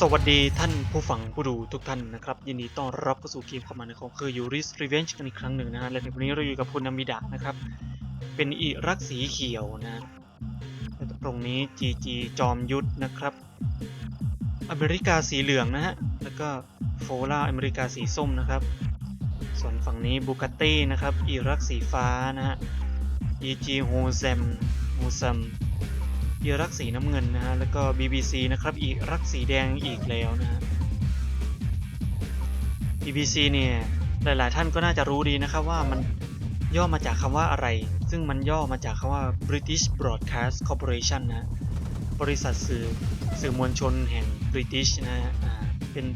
สวัสดีท่านผู้ฟังผู้ดูทุกท่านนะครับ ยินดีต้อนรับเข้าสู่เกมคอมมานด์ของคือยูริสรีเวนจ์กันอีกครั้งหนึ่งนะฮะและในวันนี้เราอยู่กับคุณนามิดะนะครับ เป็นอิรักสีเขียวนะและตรงนี้จีจีจอมยุทธนะครับ อเมริกาสีเหลืองนะฮะแล้วก็โฟล่าอเมริกาสีส้มนะครับ ส่วนฝั่งนี้บูก a ตตี้นะครับอิรักสีฟ้านะฮะ EG โฮเซมโฮเซม อีรักสีน้ำเงินนะฮะ แล้วก็ BBC นะครับอีรักสีแดงอีกแล้วนะฮะ BBC เนี่ยหลาย ๆ ท่านก็น่าจะรู้ดีนะครับว่ามันย่อมาจากคำว่าอะไร ซึ่งมันย่อมาจากคำว่า British Broadcast Corporation นะ บริษัทสื่อสื่อมวลชนแห่ง British นะฮะเป็น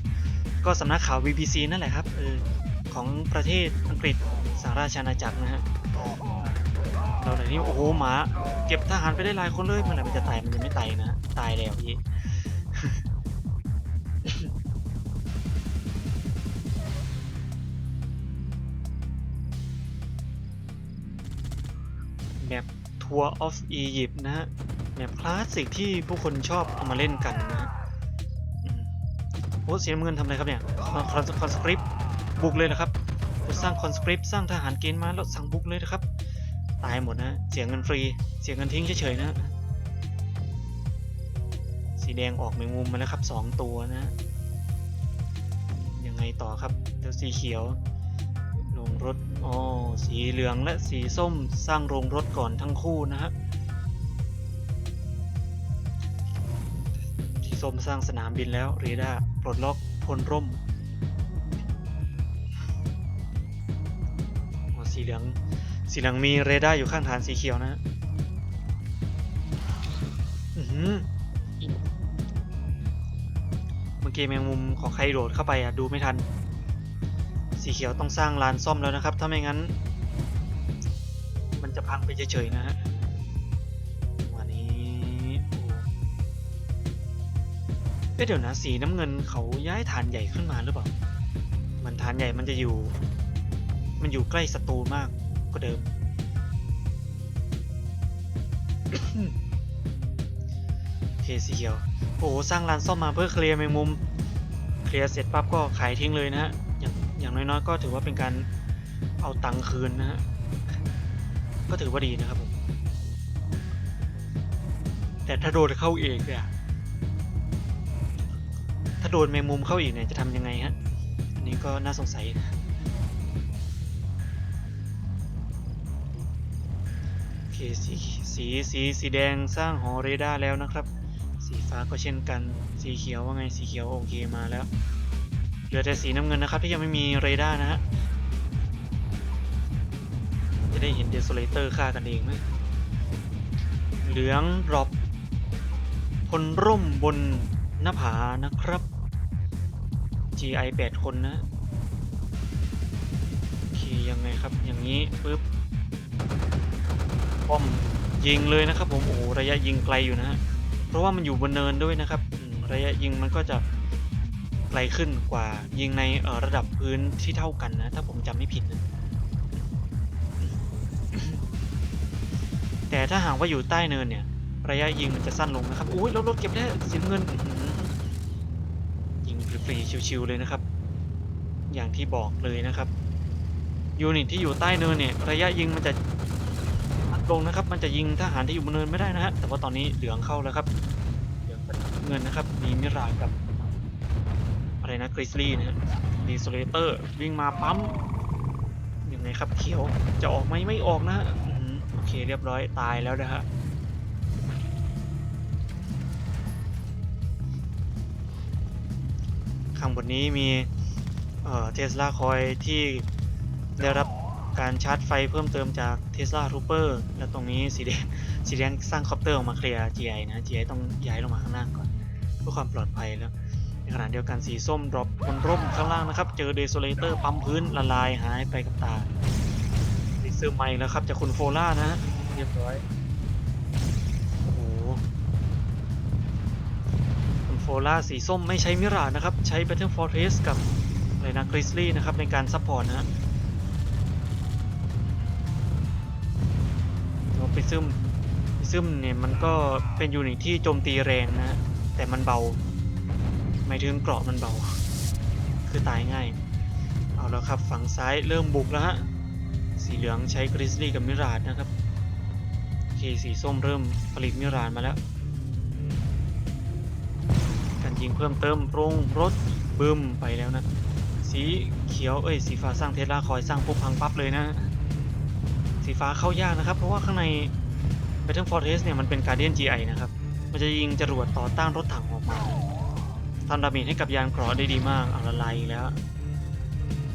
ก็สำนักข่าว BBC นั่นแหละครับเออของประเทศอังกฤษสหราชอาณาจักรนะฮะ เราไหนนี่โอ้โหหมา เก็บทหารไปได้หลายคนเลยเมื่อไหร่มันจะตายมันยังไม่ตายนะตายแล้วพี่แมปทัวร์ออฟอียิปต์นะฮะแมปคลาสสิกที่ผู้คนชอบเอามาเล่นกันนะฮะโอ้เสียเงินทำอะไรครับเนี่ยคอนคอนสคริปต์บุกเลยนะครับสร้างคอนสคริปต์สร้างทหารเกณฑ์มาแล้วสั่งบุกเลยนะครับ ตายหมดนะเสียเงินฟรี เสียเงินทิ้งเฉยๆนะสีแดงออกแมงมุมมาแล้วครับสองตัวนะยังไงต่อครับเดี๋ยวสีเขียวโรงรถอ๋อสีเหลืองและสีส้มสร้างโรงรถก่อนทั้งคู่นะฮะสีส้มสร้างสนามบินแล้วเรดาร์ปลดล็อกพลร่มสีเหลือง สีเหลืองมีเรดาร์อยู่ข้างฐานสีเขียวนะฮะเมื่อกี้แมงมุมของใครโดดเข้าไปอะดูไม่ทัน สีเขียวต้องสร้างลานซ่อมแล้วนะครับ ถ้าไม่งั้น มันจะพังไปเฉยๆนะฮะวันนี้โอ้เอ๊ะเดี๋ยวนะสีน้ำเงินเขาย้ายฐานใหญ่ขึ้นมาหรือเปล่า มันฐานใหญ่มันจะอยู่ มันอยู่ใกล้ศัตรูมาก กว่าเดิมโอเคสีเขียว โอ้โหสร้างร้านซ่อมมาเพื่อเคลียร์แมงมุม เคลียร์เสร็จปั๊บก็ขายทิ้งเลยนะฮะ อย่างอย่างน้อยๆก็ถือว่าเป็นการเอาตังค์คืนนะฮะ ก็ถือว่าดีนะครับผม แต่ถ้าโดนเข้าเองเนี่ย ถ้าโดนแมงมุมเข้าอีกเนี่ยจะทำยังไงฮะ อันนี้ก็น่าสงสัยนะ เคสีสีสีสีแดงสร้างหอเรดาร์แล้วนะครับ สีฟ้าก็เช่นกันสีเขียวว่าไงสีเขียวโอเคมาแล้ว เหลือแต่สีน้ำเงินนะครับที่ยังไม่มีเรดาร์นะฮะจะได้เห็นเด s o เลเตอร์ฆ่ากันเองไหมเหลืองดรอปพลร่มบนหน้าผานะครับ GI 8 คนนะโอเคยังไงครับอย่างนี้ปึ๊บ ป้อมยิงเลยนะครับ ผมโอ้โหระยะยิงไกลอยู่นะฮะเพราะว่ามันอยู่บนเนินด้วยนะครับระยะยิงมันก็จะไกลขึ้นกว่ายิงในออระดับพื้นที่เท่ากันนะ ถ้าผมจำไม่ผิดนะแต่ถ้าหากว่าอยู่ใต้เนินเนี่ย ระยะยิงมันจะสั้นลงนะครับอุ้ยรถรถเก็บได้สีน้ำเงินอื้อหือยิงฟรีๆชิวๆเลยนะครับ อย่างที่บอกเลยนะครับยูนิตที่อยู่ใต้เนินเนี่ย ระยะยิงมันจะ ลงนะครับ มันจะยิงทหารที่อยู่บนเนินไม่ได้นะฮะ แต่ว่าตอนนี้เหลืองเข้าแล้วครับ เหลืองเป็นเงินนะครับ มีมิรากับ อะไรนะกริซลี่นะฮะดีโซเลเตอร์ วิ่งมาปั๊ม ยังไงครับเขียว จะออกไหมไม่ออกนะฮะโอเคเรียบร้อยตายแล้วนะฮะข้างบนนี้มีเอ่อเทสลาคอยที่ได้รับ การชาร์จไฟเพิ่มเติมจาก Tesla Trooper และตรงนี้สีแดงสีแดงสร้างคอปเตอร์ออกมาเคลียร์ GI นะ GI ต้องย้ายลงมาข้างล่างก่อน เพื่อความปลอดภัยแล้ว ในขณะเดียวกันสีส้มดรอปบนร่มข้างล่างนะครับ เจอเดโซเลเตอร์ปั๊มพื้นละลายหายไปกับตาสีเสื้อใหม่แล้วครับจากคุณโฟล่านะเรียบร้อยโอ้โหคุณโฟล่าสีส้มไม่ใช้มิรานะครับ ใช้ Battle Fortress กับอะไรนะ Grizzly นะครับในการซัพพอร์ตนะฮะ ปิซึมปิซึมเนี่ยมันก็เป็นยูนิตที่โจมตีแรงนะ แต่มันเบาหมายถึงเกราะมันเบา คือตายง่าย เอาแล้วครับฝั่งซ้ายเริ่มบุกแล้วฮะ สีเหลืองใช้กริซลี่กับมิราดนะครับโอเคสีส้มเริ่มผลิตมิราดมาแล้ว การยิงเพิ่มเติมรงรถบึมไปแล้วนะ สีเขียวเอ้ยสีฟ้าสร้างเทสลาคอยสร้างปุ๊บพังปั๊บเลยนะ สีฟ้าเข้ายากนะครับ เพราะว่าข้างใน Battle Fortress เนี่ยมันเป็น Guardian GI นะครับ มันจะยิงจรวดต่อต้านรถถังออกมาทำดาเมจให้กับยานเกราะได้ดีมากเอาละลายอีกแล้ว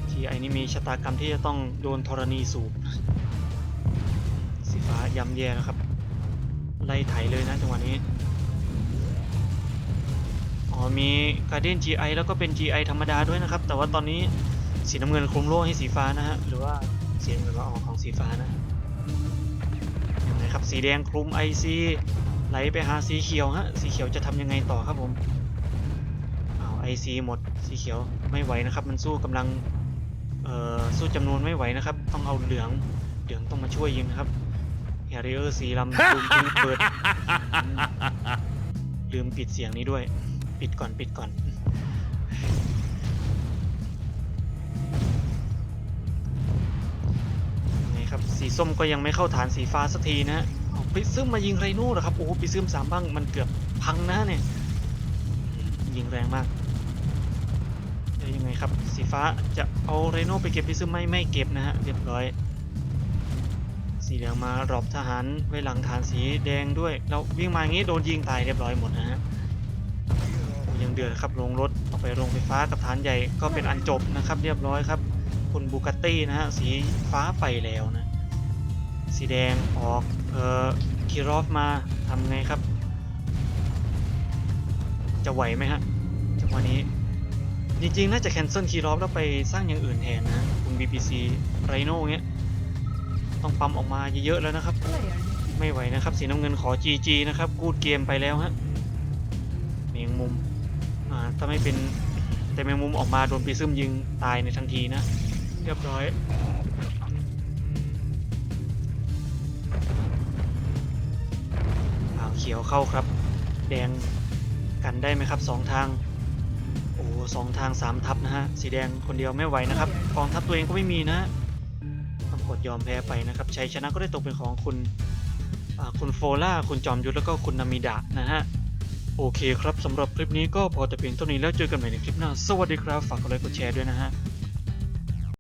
GI นี่มีชะตากรรมที่จะต้องโดนธรณีสูบสีฟ้ายำแย่นะครับ ไล่ไถเลยนะจังหวะนี้อ๋อมี Guardian GI แล้วก็เป็น GI ธรรมดาด้วยนะครับ แต่ว่าตอนนี้สีน้ำเงินคลุมโล่ให้สีฟ้านะฮะหรือว่า สีน้ำเงินละออกของสีฟ้านะยังไงครับสีแดงคลุม IC ไหลไปหาสีเขียวฮะสีเขียวจะทำยังไงต่อครับผมอ้าว IC หมดสีเขียวไม่ไหวนะครับมันสู้กำลังเอ่อสู้จำนวนไม่ไหวนะครับ ต้องเอาเหลืองเหลืองต้องมาช่วยยิงนะครับแฮร์ริเออร์สีลำลืมทิ้งเปิดอืมลืมปิดเสียงนี้ด้วย ปิดก่อนปิดก่อน ครับ สีส้มก็ยังไม่เข้าฐานสีฟ้าสักทีนะเอาปิซึมมายิงไรโน่เหรอครับ โอ้โหปิซึมสามบ้างมันเกือบพังนะเนี่ย ยิงแรงมากแล้วยังไงครับ สีฟ้าจะเอาไรโน่ไปเก็บปิซึมไม่ไม่เก็บนะฮะ เรียบร้อย สีเหลืองมารอบทหารไว้หลังฐานสีแดงด้วย แล้ววิ่งมาอย่างนี้โดนยิงตายเรียบร้อยหมดนะฮะโอ้ยังเดือดครับลงรถออกไปโรงไฟฟ้ากับฐานใหญ่ก็เป็นอันจบนะครับ เรียบร้อยครับ กตตี้นะฮะ สีฟ้าไปแล้วนะ สีแดงออก เอ่อคีรอฟมาทำไงครับ จะไหวไหมฮะจังหวะนี้ จริงๆ น่าจะแคนเซิลคีรอฟแล้วไปสร้างอย่างอื่นแทนนะคุณ BBC ไรโน่เงี้ย ต้องปั๊มออกมาเยอะๆแล้วนะครับ ไม่ไหวนะครับ สีน้ำเงินขอ GG นะครับ กูดเกมไปแล้วฮะแมงมุม อ่า ถ้าไม่เป็นแต่แมงมุมออกมาโดนปีซึมยิงตายในทันทีนะ เรียบร้อยอ่าวเขียวเข้าครับ แดงกันได้ไหมครับสองทาง โอ้สองทางสามทับนะฮะ สีแดงคนเดียวไม่ไหวนะครับกองทัพตัวเองก็ไม่มีนะต้องกดยอมแพ้ไปนะครับ ชัยชนะก็ได้ตกเป็นของคุณคุณโฟล่า คุณจอมยุทธแล้วก็คุณนามิดะนะฮะ โอเคครับสำหรับคลิปนี้ก็พอแต่เพียงเท่านี้แล้วเจอกันใหม่ในคลิปหน้า สวัสดีครับ ฝากกดไลค์กดแชร์ด้วยนะฮะ